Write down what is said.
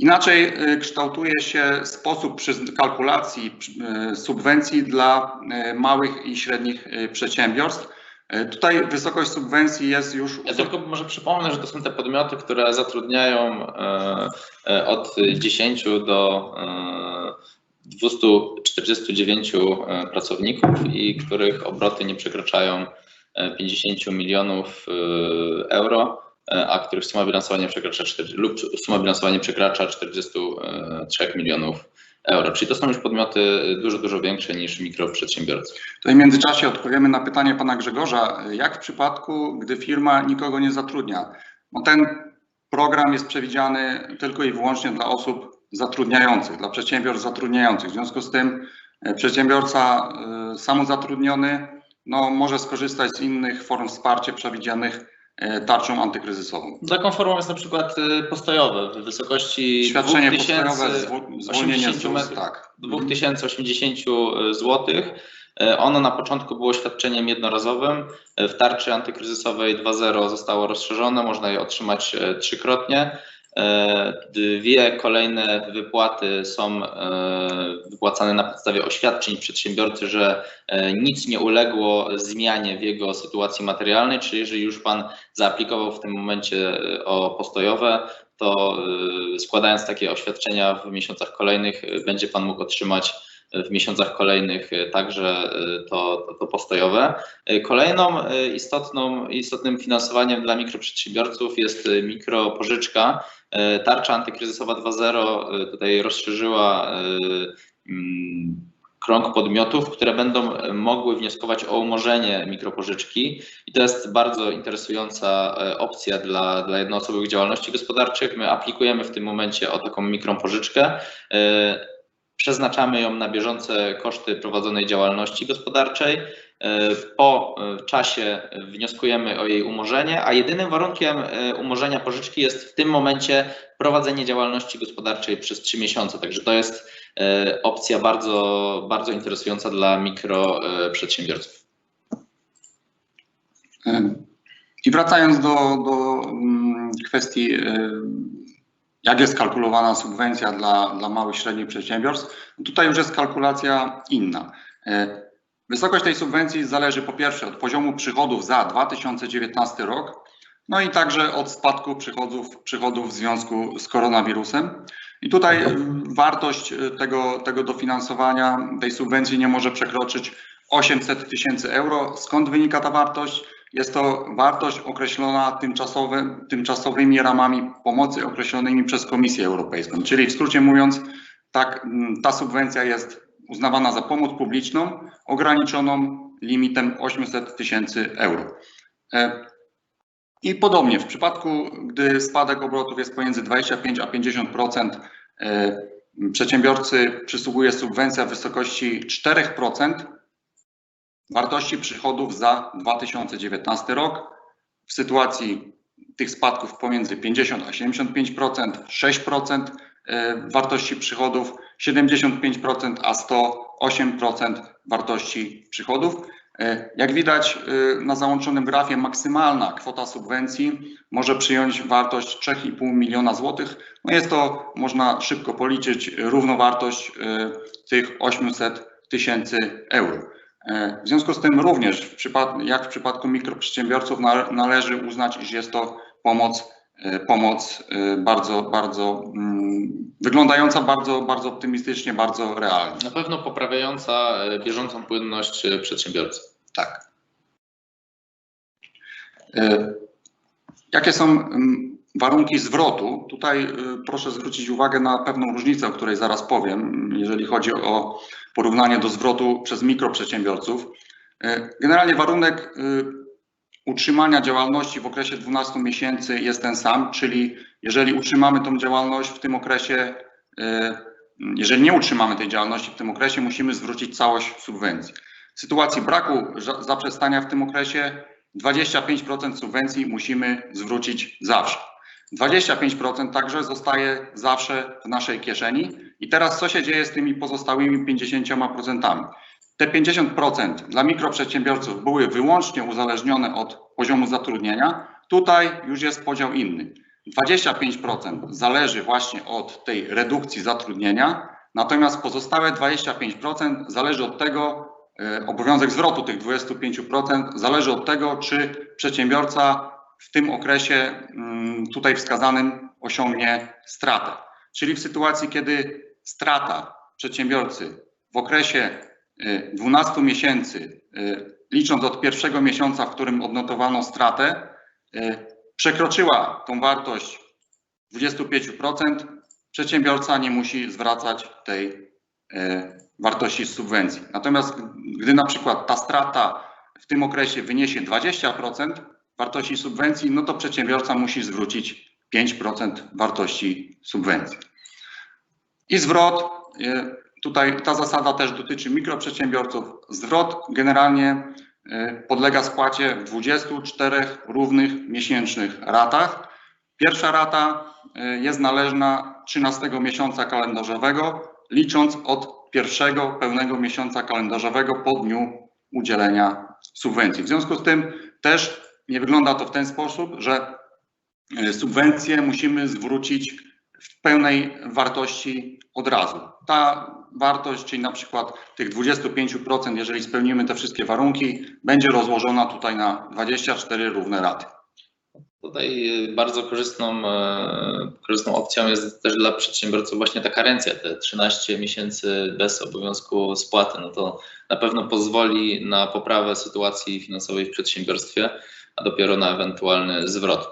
Inaczej y, kształtuje się sposób kalkulacji y, subwencji dla y, małych i średnich przedsiębiorstw. Tutaj wysokość subwencji jest już Ja tylko może przypomnę, że to są te podmioty, które zatrudniają e, e, od 10 do e, 249 e, pracowników i których obroty nie przekraczają e, 50 milionów euro, a których suma bilansowa nie przekracza 4, lub suma bilansowa nie przekracza 43 milionów euro. Czyli to są już podmioty dużo, dużo większe niż mikroprzedsiębiorcy. Tutaj w międzyczasie odpowiemy na pytanie pana Grzegorza, jak w przypadku, gdy firma nikogo nie zatrudnia. No ten program jest przewidziany tylko i wyłącznie dla osób zatrudniających, dla przedsiębiorstw zatrudniających. W związku z tym e, przedsiębiorca e, samozatrudniony no, może skorzystać z innych form wsparcia przewidzianych e, tarczą antykryzysową. Taką formą jest na przykład y, postojowe w wysokości Świadczenie 2000 postojowe, zwo- zwolnienie z 80 ZUS, metrów. tak. 2080 zł. Ono na początku było świadczeniem jednorazowym. E, W tarczy antykryzysowej 2.0 zostało rozszerzone, można je otrzymać e, trzykrotnie. E, Dwie kolejne wypłaty są e, wypłacane na podstawie oświadczeń przedsiębiorcy, że e, nic nie uległo zmianie w jego sytuacji materialnej, czyli jeżeli już Pan zaaplikował w tym momencie o postojowe, to składając takie oświadczenia w miesiącach kolejnych będzie Pan mógł otrzymać w miesiącach kolejnych e, także e, to, to, to postojowe. E, Kolejną istotną, istotnym finansowaniem dla mikroprzedsiębiorców jest mikropożyczka. Tarcza antykryzysowa 2.0 e, tutaj rozszerzyła mm, krąg podmiotów, które będą mogły wnioskować o umorzenie mikropożyczki i to jest bardzo interesująca opcja dla, dla jednoosobowych działalności gospodarczych. My aplikujemy w tym momencie o taką mikropożyczkę. Przeznaczamy ją na bieżące koszty prowadzonej działalności gospodarczej. E, Po e, czasie wnioskujemy o jej umorzenie, a jedynym warunkiem e, umorzenia pożyczki jest w tym momencie prowadzenie działalności gospodarczej przez 3 miesiące. Także to jest opcja bardzo, bardzo interesująca dla mikroprzedsiębiorców. I wracając do, do mm, kwestii, jak jest kalkulowana subwencja dla, dla małych i średnich przedsiębiorstw, tutaj już jest kalkulacja inna. E, Wysokość tej subwencji zależy po pierwsze od poziomu przychodów za 2019 rok, no i także od spadku przychodów, przychodów w związku z koronawirusem. I tutaj e, wartość e, tego, tego dofinansowania, tej subwencji nie może przekroczyć 800 tysięcy euro. Skąd wynika ta wartość? Jest to wartość określona tymczasowym, tymczasowymi ramami pomocy określonymi przez Komisję Europejską. Czyli w skrócie mówiąc, tak, mm, ta subwencja jest uznawana za pomoc publiczną ograniczoną limitem 800 tysięcy euro. E, I podobnie w przypadku, gdy spadek obrotów jest pomiędzy 25 a 50%, e, przedsiębiorcy przysługuje subwencja w wysokości 4% wartości przychodów za 2019 rok. W sytuacji tych spadków pomiędzy 50 a 75%, 6% e, wartości przychodów, 75%, a 108% wartości przychodów. E, Jak widać e, na załączonym grafie, maksymalna kwota subwencji może przyjąć wartość 3,5 miliona złotych. No jest to, można szybko policzyć, równowartość tych 800 tysięcy euro. E, W związku z tym również, w przypad- jak w przypadku mikroprzedsiębiorców, na- należy uznać, iż jest to pomoc, e, pomoc e, bardzo, bardzo mm, wyglądająca bardzo, bardzo optymistycznie, bardzo realnie. Na pewno poprawiająca bieżącą płynność przedsiębiorcy. Tak. Jakie są mm, warunki zwrotu? Tutaj e, proszę zwrócić uwagę na pewną różnicę, o której zaraz powiem, jeżeli chodzi o porównanie do zwrotu przez mikroprzedsiębiorców. E, Generalnie warunek e, utrzymania działalności w okresie 12 miesięcy jest ten sam, czyli jeżeli utrzymamy tą działalność w tym okresie, jeżeli nie utrzymamy tej działalności w tym okresie, musimy zwrócić całość subwencji. W sytuacji braku za- zaprzestania w tym okresie 25% subwencji musimy zwrócić zawsze. 25% także zostaje zawsze w naszej kieszeni. I teraz co się dzieje z tymi pozostałymi 50%? Te 50% dla mikroprzedsiębiorców były wyłącznie uzależnione od poziomu zatrudnienia. Tutaj już jest podział inny. 25% zależy właśnie od tej redukcji zatrudnienia, natomiast pozostałe 25% zależy od tego, e, obowiązek zwrotu tych 25% zależy od tego, czy przedsiębiorca w tym okresie mm, tutaj wskazanym osiągnie stratę. Czyli w sytuacji, kiedy strata przedsiębiorcy w okresie y, 12 miesięcy, y, licząc od pierwszego miesiąca, w którym odnotowano stratę, y, przekroczyła tą wartość 25%, przedsiębiorca nie musi zwracać tej y, wartości subwencji. Natomiast gdy na przykład ta strata w tym okresie wyniesie 20% wartości subwencji, no to przedsiębiorca musi zwrócić 5% wartości subwencji. I zwrot, y, tutaj ta zasada też dotyczy mikroprzedsiębiorców. Zwrot generalnie y, podlega spłacie w 24 równych miesięcznych ratach. Pierwsza rata y, jest należna 13 miesiąca kalendarzowego, licząc od pierwszego pełnego miesiąca kalendarzowego po dniu udzielenia subwencji. W związku z tym też nie wygląda to w ten sposób, że y, subwencję musimy zwrócić w pełnej wartości od razu. Ta wartość, czyli na przykład tych 25%, jeżeli spełnimy te wszystkie warunki, będzie rozłożona tutaj na 24 równe raty. Tutaj y, bardzo korzystną, e, korzystną opcją jest też dla przedsiębiorców właśnie ta karencja, te 13 miesięcy bez obowiązku spłaty. No to na pewno pozwoli na poprawę sytuacji finansowej w przedsiębiorstwie, a dopiero na ewentualny zwrot.